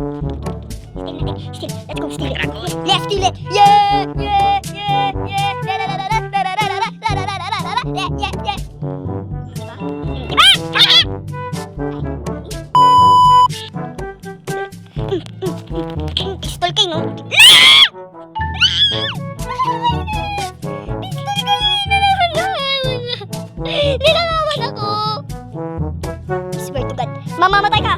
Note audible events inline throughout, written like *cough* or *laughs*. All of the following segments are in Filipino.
Steal. Let's go. Let's steal it. Yeah! Yeah! Yeah! Yeah! La la la la la la la la la la la la la la la Yeah! Yeah! Diba? Diba? Ha! Pistol kayo, no? Nilalaman ako! Swear to God. Mamamatay ka!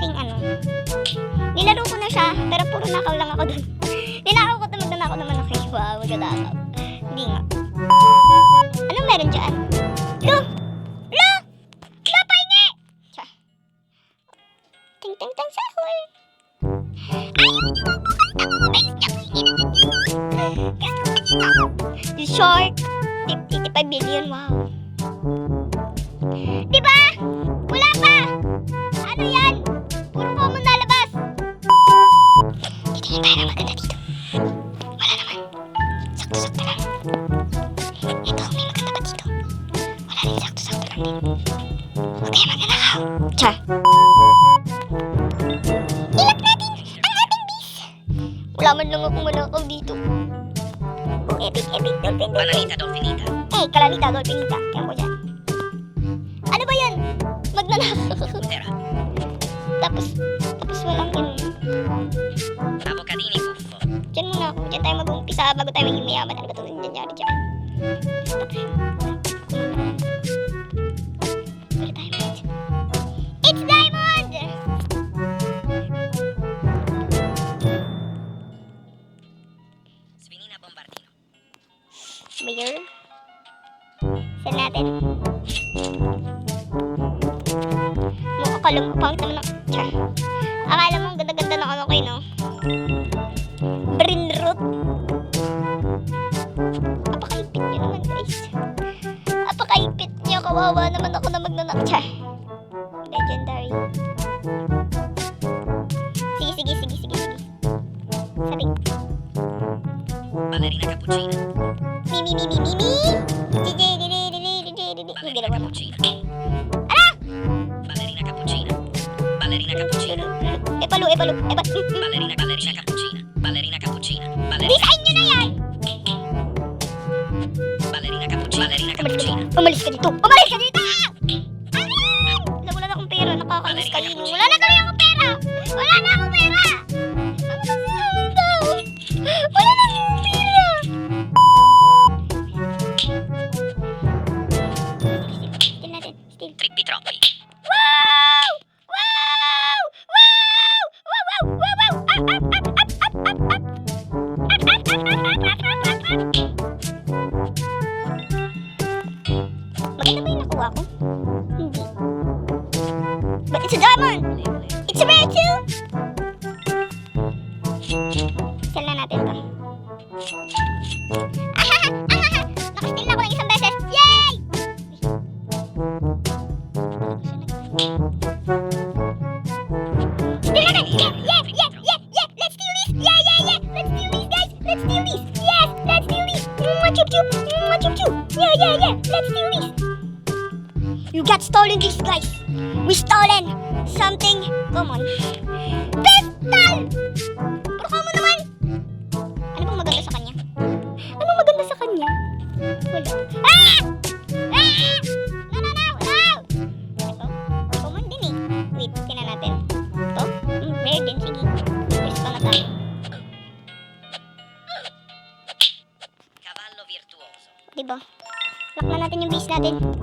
Aking ano. Nilaro ko na siya, pero puro nakaw lang ako dun. *laughs* Ninakaw ko ito, magnanakaw naman ako. Wow, magnanakaw. Hindi nga. Anong meron dyan? Lo! Lo! Lo, pahingi! Siya. Ting ting ting sahur. Ayaw niyo magpapanta ko. Ayos epic, epic, dolphin, dolphin. Bananita Dolphinita. Eh, kalanita, dolphinita. Yan ko dyan. Ano ba yan? Magnanakaw. Tapos, tapos walang ganun. Avocadini Buffo. Diyan muna ako. Diyan tayo mag-umpisa bago tayo maging mayaman. Ano ba ito nangyayari dyan? Wala Mayor. Saan natin? Mukha ka lang. Pangit naman ng... Tsa. Akala mo ganda-ganda ng ano kayo, no? Brain root. Apakaipit nyo naman, guys. Apakaipit nyo. Kawawa naman ako na magnanak. Tsa. Legendary. Sige, sige, sige, sige. Sabi. Ballerina Cappuccina. Ballerina Cappuccina. Epalo, epalo, epalo. Ballerina Ballerina Cappuccina. Ballerina Cappuccina. Ballerina Design nyo na yan! Ballerina Cappuccina. Ballerina Cappuccina. Umalis ka dito! Umalis ka dito! Ayan! Wala, wala na akong pera. Nakakainis kayo. Wala na Yeah! Yeah! Yeah! Let's steal this! You got stolen this, guys! We stolen something common. Pistol! Puro common naman! Ano bang maganda sa kanya? Anong maganda sa kanya? Wala. Ah! Ah! আমাদের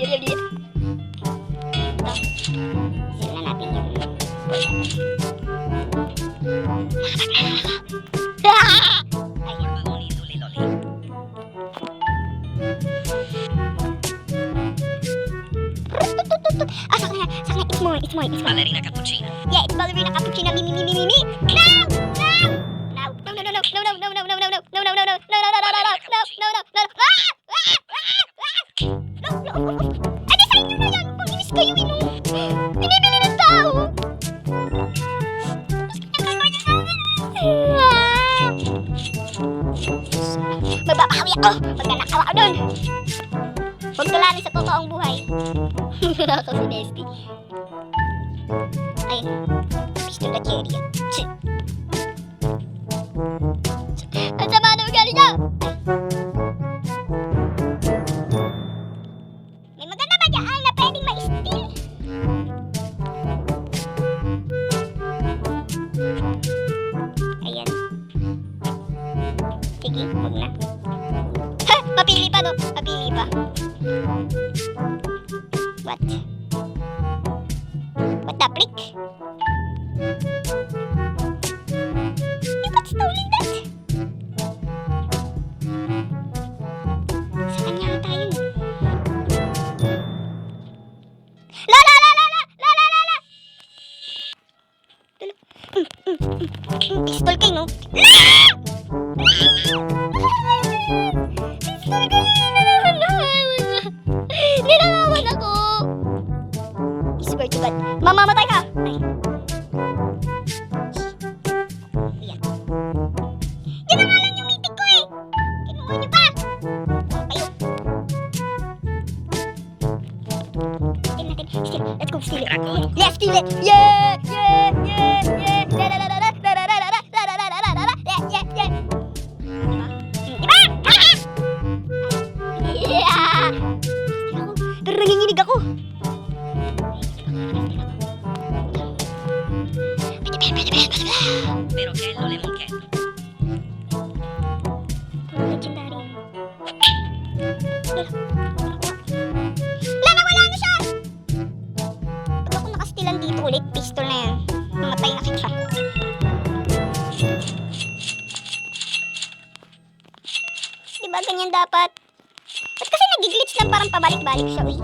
yeah, yeah, yeah. Ako si Nesty. Ayun. Na cherry. Tch. Ang sama na ugali niya! May maganda ba dyan na pwedeng ma-steal? Ayan. Sige, huwag. Ha! Papili pa no? Papili pa. What Oh, my God. Lang parang pabalik-balik siya, uy?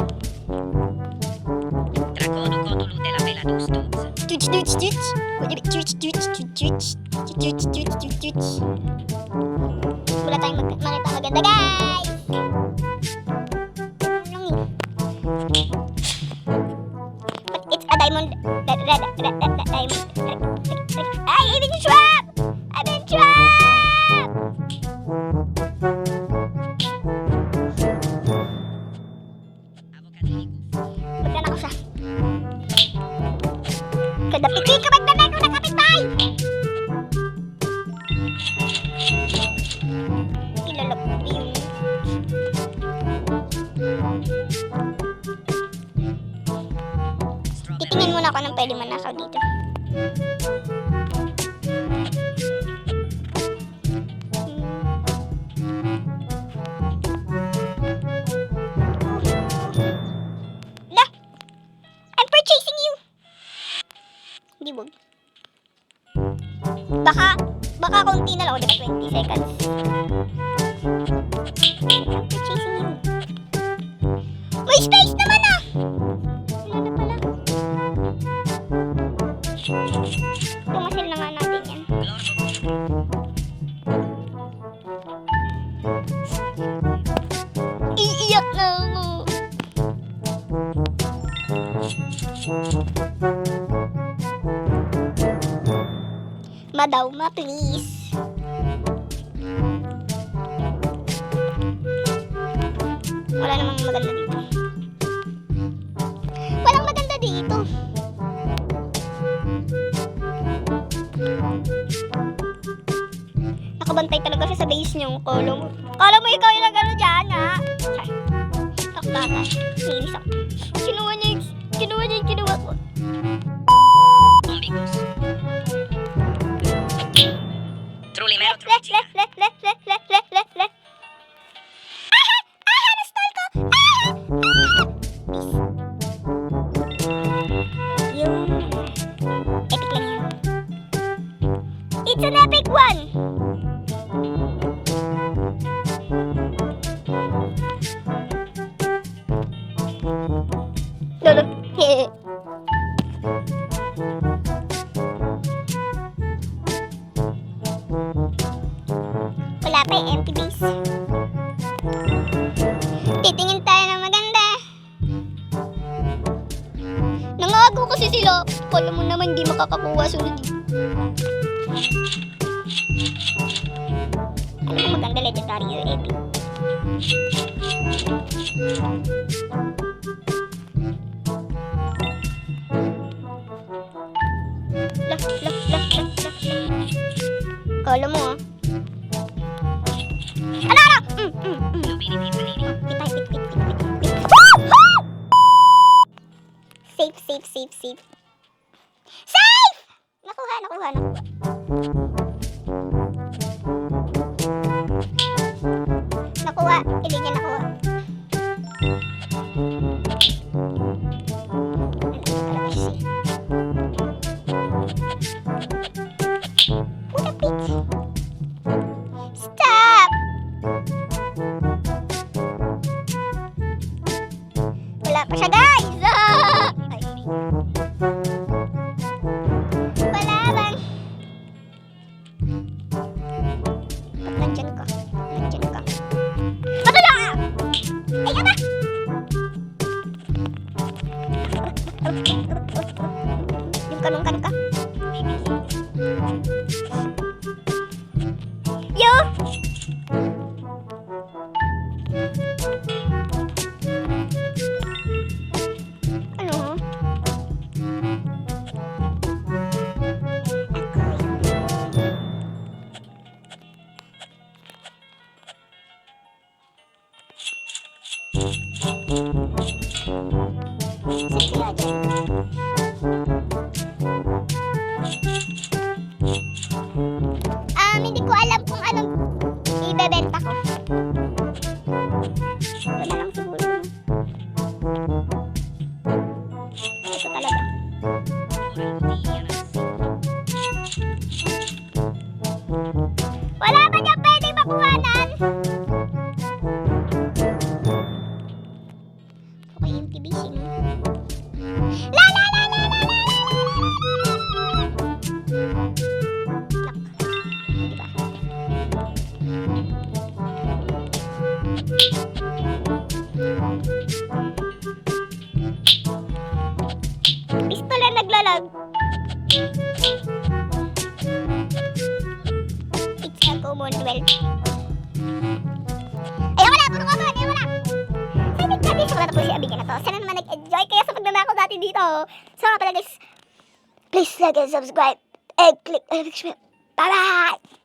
Dracono Cotulu de la Bella Dus Dudes. Tuts, tuts, tuts. Tuts, tuts, tuts, tuts. Tuts, tuts, tuts, tuts. Wala tayong mag maganda, guys! Ko na kapitbahay! Ilalok ko yun. Titingin muna ako ng pwede manakaw dito. Wag. Baka, baka konti na lang. O, diba 20 seconds? I'm purchasing you. May space naman ah! Wala na pala. Pumasil na nga natin yan. Iiyak na ako. Madaw ma, please. Wala namang maganda dito. Walang maganda dito. Nakabantay talaga siya sa base niyong kolo mo. Kala mo ikaw yung nagano dyan, ha? Ay, Takbata. Inis ako. Kinuha niya yung, kinuha niya yung kinuha ko. le le le le Titingin tayo ng maganda. Nangago kasi sila. Kala mo naman hindi makakakuha sunod. Ano mo maganda legendary or epic? Lah, lah, lah, lah. Kala mo ah. Safe, safe, safe! Nakuha, nakuha, nakuha. Nakuha, hindi niya Sige kaya na naglalag. It's a Commonwealth. Ayaw wala! Puno ka ba? Ayaw wala! Sabi din sa po si Abigail na to. Sana naman nag-enjoy kayo sa pagnanakaw natin dito. So nga pala guys, please like and subscribe and click the notification bell. Bye-bye!